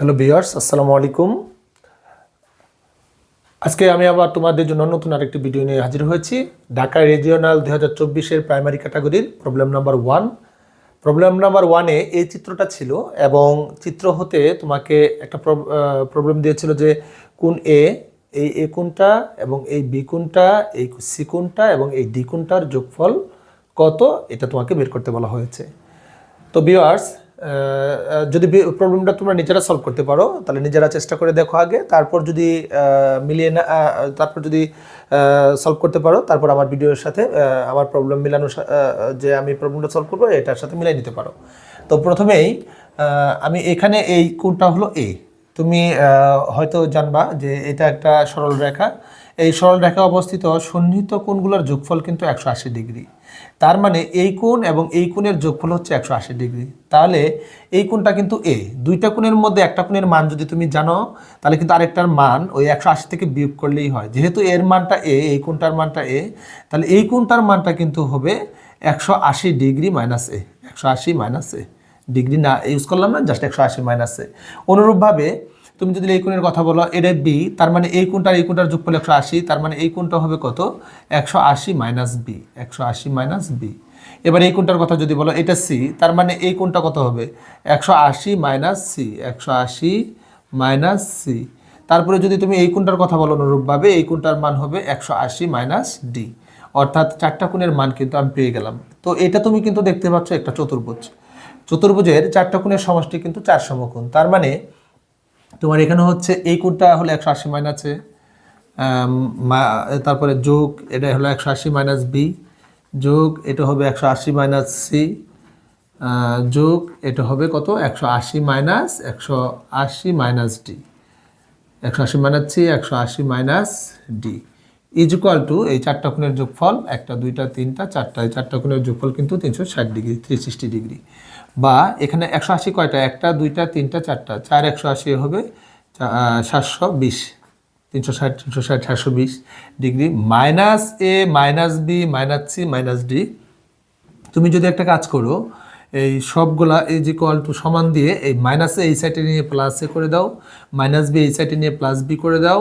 Hello বিয়ার্স আসসালামু আলাইকুম। আজকে আমি আবার তোমাদের জন্য নতুন আরেকটি ভিডিও নিয়ে হাজির হয়েছি। ঢাকা রিজিওনাল দুই হাজার চব্বিশের প্রাইমারি ক্যাটাগরির problem number one problem number ওয়ানে এই চিত্রটা ছিল এবং চিত্র হতে তোমাকে একটা প্রবলেম দিয়েছিল যে কোন এ এই এ কোনটা এবং এই বি কোনটা, এই সি কোনটা এবং এই ডি কোনটার যোগফল কত, এটা তোমাকে বের করতে বলা হয়েছে। তো ভিউয়ার্স যদি প্রবলেমটা তোমরা নিজেরা সলভ করতে পারো, তাহলে নিজেরা চেষ্টা করে দেখো আগে, তারপর যদি মিলিয়ে না তারপর যদি সলভ করতে পারো, তারপর আমার ভিডিওর সাথে আমার প্রবলেম মিলানোর যে আমি প্রবলেমটা সলভ করব, এটার সাথে মিলাই নিতে পারো। তো প্রথমেই আমি এখানে এই কোনটা হলো এ তুমি হয়তো জানবা যে এটা একটা সরল রেখা। এই সরল রেখা অবস্থিত সন্নিহিত কোণগুলোর যোগফল কিন্তু একশো আশি ডিগ্রি। তার মানে এই কোণ এবং এই কোণের যোগফল হচ্ছে একশো আশি ডিগ্রি। তাহলে এই কোণটা কিন্তু এ দুইটা কোণের মধ্যে একটা কোণের মান যদি তুমি জানো, তাহলে কিন্তু আরেকটার মান ওই একশো আশি থেকে বিয়োগ করলেই হয়। যেহেতু এর মানটা এ এই কোণটার মানটা এ তাহলে এই কোণটার মানটা কিন্তু হবে একশো আশি ডিগ্রি মাইনাস এ একশো আশি মাইনাস এ ডিগ্রি না, ইউজ করলাম না, জাস্ট একশো আশি মাইনাস এ অনুরূপভাবে তুমি যদি এই কোণের কথা বলো, এটা বি তার মানে এই কোণটার এই কোণটার যোগফল একশো আশি, তার মানে এই কোণটা হবে কত? একশো আশি মাইনাস বি একশো আশি মাইনাস বি এবার এই কোণটার কথা যদি বলো, এটা সি তার মানে এই কোণটা কত হবে? একশো আশি মাইনাস সি একশো আশি মাইনাস সি তারপরে যদি তুমি এই কোণটার কথা বলো অনুরূপভাবে, এই কোণটার মান হবে একশো আশি মাইনাস ডি অর্থাৎ চারটা কোণের মান কিন্তু আমি পেয়ে গেলাম। তো এটা তুমি কিন্তু দেখতে পাচ্ছ একটা চতুর্ভুজ। চতুর্ভুজের চারটা কোণের সমষ্টি কিন্তু চার সমকোণ। তার মানে তোমার এখানে হচ্ছে এই কোণটা হলো একশো আশি মাইনাসে তারপরে যোগ, এটা হলো একশো আশি মাইনাস বি যোগ, এটা হবে একশো আশি মাইনাস সি যোগ, এটা হবে কত? একশো আশি মাইনাস একশো আশি মাইনাস ডি একশো আশি মাইনাস সি একশো আশি minus D is equal to এই চারটা কোণের যোগফল, একটা, দুইটা, তিনটা, চারটা, এই চারটা কোণের যোগফল কিন্তু তিনশো ষাট ডিগ্রি থ্রি সিক্সটি ডিগ্রি। বা এখানে একশো আশি কয়টা? একটা, দুইটা, তিনটা, চারটা। চার একশো আশি হবে সাতশো বিশ। তিনশো ষাট তিনশো ষাট, সাতশো বিশ degree. Minus A, minus B, minus C, minus D. তুমি যদি একটা কাজ করো, এই সবগুলা এই যে কল টু সমান দিয়ে এই মাইনাসে এই সাইডে নিয়ে প্লাস এ করে দাও, মাইনাস বি এই সাইডে নিয়ে প্লাস বি করে দাও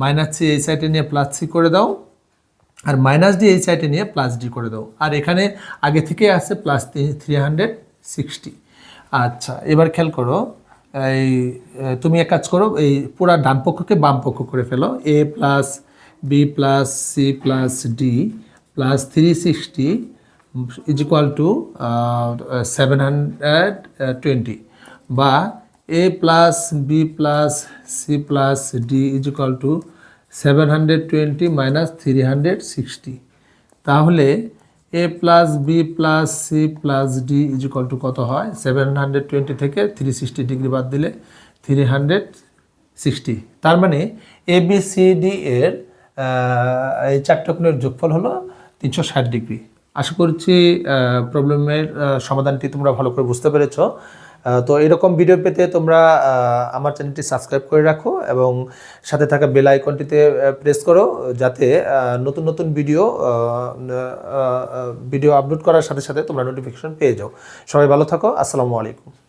মাইনাস সি এই সাইডে নিয়ে প্লাস সি করে দাও, আর মাইনাস ডি এই সাইডে নিয়ে প্লাস ডি করে দাও। আর এখানে আগে থেকে আছে প্লাস থ্রি হান্ড্রেড সিক্সটি আচ্ছা এবার খেয়াল করো, এই তুমি এক কাজ করো, এই পুরা ডান পক্ষকে বাম পক্ষ করে ফেলো। A plus B plus C plus D plus three sixty is equal to seven hundred twenty বা A plus B plus C plus D is equal to seven hundred twenty minus three hundred sixty তাহলে A plus B plus C plus D is equal to কত হয়? Seven hundred twenty থেকে three sixty degree বাদ দিলে three hundred sixty তার মানে A B C D এর এই চারটা কোণের যোগফল হলো তিনশো ষাট ডিগ্রি আশা করছি প্রবলেমের সমাধানটি তোমরা ভালো করে বুঝতে পেরেছ। তো এরকম ভিডিও পেতে তোমরা আমার চ্যানেলটি সাবস্ক্রাইব করে রাখো এবং সাথে থাকা বেল আইকনটিতে প্রেস করো যাতে নতুন নতুন ভিডিও ভিডিও আপলোড করার সাথে সাথে তোমরা নোটিফিকেশন পেয়ে যাও। সবাই ভালো থাকো, আসসালামু আলাইকুম।